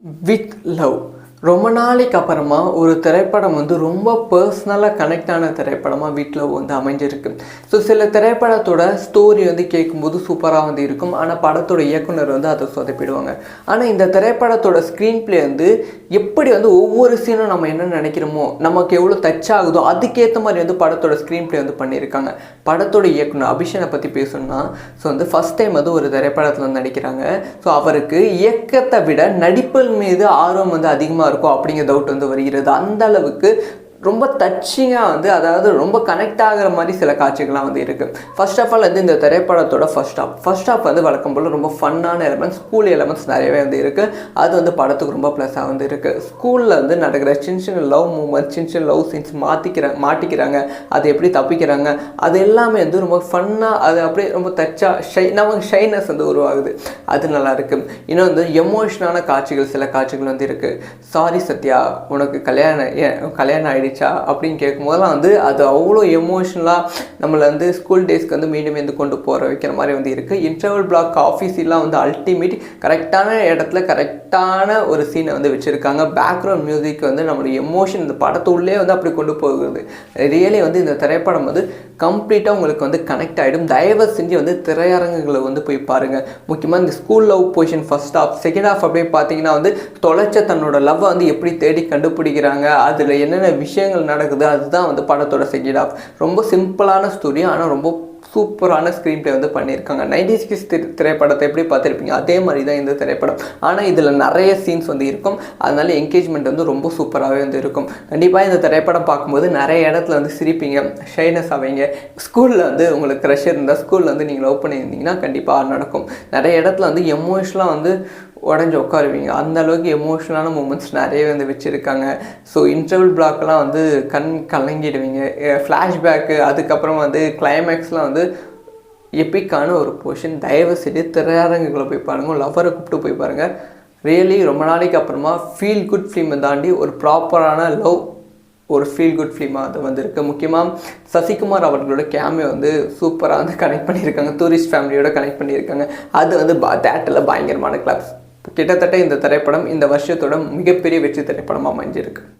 With love ரொம்ப நாளைக்கு அப்புறமா ஒரு திரைப்படம் வந்து ரொம்ப பர்சனலாக கனெக்ட் ஆன திரைப்படமாக வீட்டில் வந்து அமைஞ்சிருக்கு. ஸோ சில திரைப்படத்தோட ஸ்டோரி வந்து கேட்கும்போது சூப்பராக வந்து இருக்கும். ஆனால் படத்தோட இயக்குனர் வந்து அதை சொதப்பிடுவாங்க. ஆனால் இந்த திரைப்படத்தோட ஸ்க்ரீன் ப்ளே வந்து எப்படி வந்து ஒவ்வொரு சீனும் நம்ம என்ன நினைக்கிறோமோ நமக்கு எவ்வளோ டச் ஆகுதோ அதுக்கேற்ற மாதிரி வந்து படத்தோட ஸ்க்ரீன் ப்ளே வந்து பண்ணியிருக்காங்க. படத்தோட இயக்குனர் அபிஷனை பற்றி பேசணும்னா ஸோ வந்து ஃபஸ்ட் டைம் வந்து ஒரு திரைப்படத்தில் வந்து நடிக்கிறாங்க. ஸோ அவருக்கு இயக்கத்தை விட நடிப்பில் மீது ஆர்வம் வந்து அதிகமாக இருக்கும் அப்படிங்கிற டவுட் வந்து வருகிறது. அந்த அளவுக்கு ரொம்ப டச்சிங்காக வந்து அதாவது ரொம்ப கனெக்ட் ஆகிற மாதிரி சில காட்சிகள்லாம் வந்து இருக்குது ஃபர்ஸ்ட் ஆஃப் ஆல் வந்து இந்த திரைப்படத்தோட ஃபர்ஸ்ட் ஆஃப் ஃபர்ஸ்ட் ஆஃப் வந்து வழக்கம் போல் ரொம்ப ஃபன்னான எலமெண்ட்ஸ் ஸ்கூல் எலமெண்ட்ஸ் நிறையவே வந்து இருக்குது அது வந்து படத்துக்கு ரொம்ப ப்ளஸ்ஸாக வந்து இருக்குது ஸ்கூலில் வந்து நடக்கிற சின்ன சின்ன லவ் மூமெண்ட் சின்ன சின்ன லவ் சீன்ஸ் மாற்றிக்கிறாங்க மாட்டிக்கிறாங்க. அது எப்படி தப்பிக்கிறாங்க? அது எல்லாமே வந்து ரொம்ப ஃபன்னாக அது அப்படியே ரொம்ப தச்சா ஷை நமக்கு ஷைனஸ் வந்து உருவாகுது. அது நல்லாயிருக்கு இன்னும் வந்து எமோஷனான காட்சிகள் சில காட்சிகள் வந்து இருக்குது சாரி சத்யா உனக்கு கல்யாணம் கல்யாணம் கல்யாணம் ஆயிடுச்சா அப்படின்னு கேட்கும்போதெல்லாம் வந்து அது அவ்வளோ எமோஷ்னலாக நம்மளை வந்து ஸ்கூல் டேஸ்க்கு வந்து மீண்டும் வந்து கொண்டு போகிற வைக்கிற மாதிரி வந்து இருக்குது இன்டர்வல் பிளாக் ஆஃபீஸ் எல்லாம் வந்து அல்டிமேட் கரெக்டான இடத்துல கரெக்டான ஒரு சீனை வந்து வச்சுருக்காங்க. பேக்ரவுண்ட் மியூசிக் வந்து நம்மளுடைய எமோஷன் இந்த படத்துள்ளே வந்து அப்படி கொண்டு போகுது. ரியலி வந்து இந்த திரைப்படம் வந்து கம்ப்ளீட்டாக உங்களுக்கு வந்து கனெக்ட் ஆகிடும் தயவு செஞ்சு வந்து திரையரங்குகளை வந்து போய் பாருங்கள் முக்கியமாக இந்த school love position first half second half அப்படியே பார்த்தீங்கன்னா வந்து தொலைச்ச தன்னோட லவ்வை வந்து எப்படி தேடி கண்டுபிடிக்கிறாங்க? அதில் என்னென்ன விஷயம் விஷயங்கள் நடக்குது அதுதான் வந்து படத்தோட செகண்ட் ஆஃப் ரொம்ப சிம்பிளான ஸ்டோரி ஆனால் ரொம்ப சூப்பரான ஸ்க்ரீன் ப்ளே வந்து பண்ணியிருக்காங்க. நைன்டிஸ் கிஸ் திரைப்படத்தை எப்படி பார்த்துருப்பீங்க? அதே மாதிரி தான் இந்த திரைப்படம். ஆனால் இதில் நிறைய சீன்ஸ் வந்து இருக்கும். அதனால என்கேஜ்மெண்ட் வந்து ரொம்ப சூப்பராகவே வந்து இருக்கும். கண்டிப்பாக இந்த திரைப்படம் பார்க்கும்போது நிறைய இடத்துல வந்து சிரிப்பீங்க ஷைனஸ் ஆவீங்க. ஸ்கூலில் வந்து உங்களுக்கு க்ரெஷ் இருந்தால் ஸ்கூலில் வந்து நீங்கள் லவ் பண்ணியிருந்தீங்கன்னா கண்டிப்பாக நடக்கும். நிறைய இடத்துல வந்து எமோஷனலாக வந்து உடஞ்சி உட்காருவீங்க. அந்த அளவுக்கு எமோஷனலான மூமெண்ட்ஸ் நிறைய வந்து வச்சுருக்காங்க. ஸோ இன்டர்வல் பிளாக்லாம் வந்து கண் கலங்கிடுவீங்க. ஃப்ளாஷ்பேக்கு அதுக்கப்புறம் வந்து கிளைமேக்ஸ்லாம் வந்து எப்பிக்கான ஒரு போர்ஷன் தயவு செய்து திரையரங்குகளை போய் பாருங்கள் லவ்வரை கூப்பிட்டு போய் பாருங்கள் ரியலி ரொம்ப நாளைக்கு அப்புறமா ஃபீல் குட் ஃபிலிமை தாண்டி ஒரு ப்ராப்பரான லவ் ஒரு ஃபீல் குட் ஃபிலிமாக அது வந்திருக்கு. முக்கியமாக சசிகுமார் அவர்களோட கேமியை வந்து சூப்பராக வந்து கனெக்ட் பண்ணியிருக்காங்க. டூரிஸ்ட் ஃபேமிலியோட கனெக்ட் பண்ணியிருக்காங்க. அது வந்து பா தேட்டரில் பயங்கரமான கிளப்ஸ் கிட்டத்தட்ட இந்த திரைப்படம் இந்த வருஷத்தோட மிகப்பெரிய வெற்றி திரைப்படமாக அமைஞ்சிருக்கு.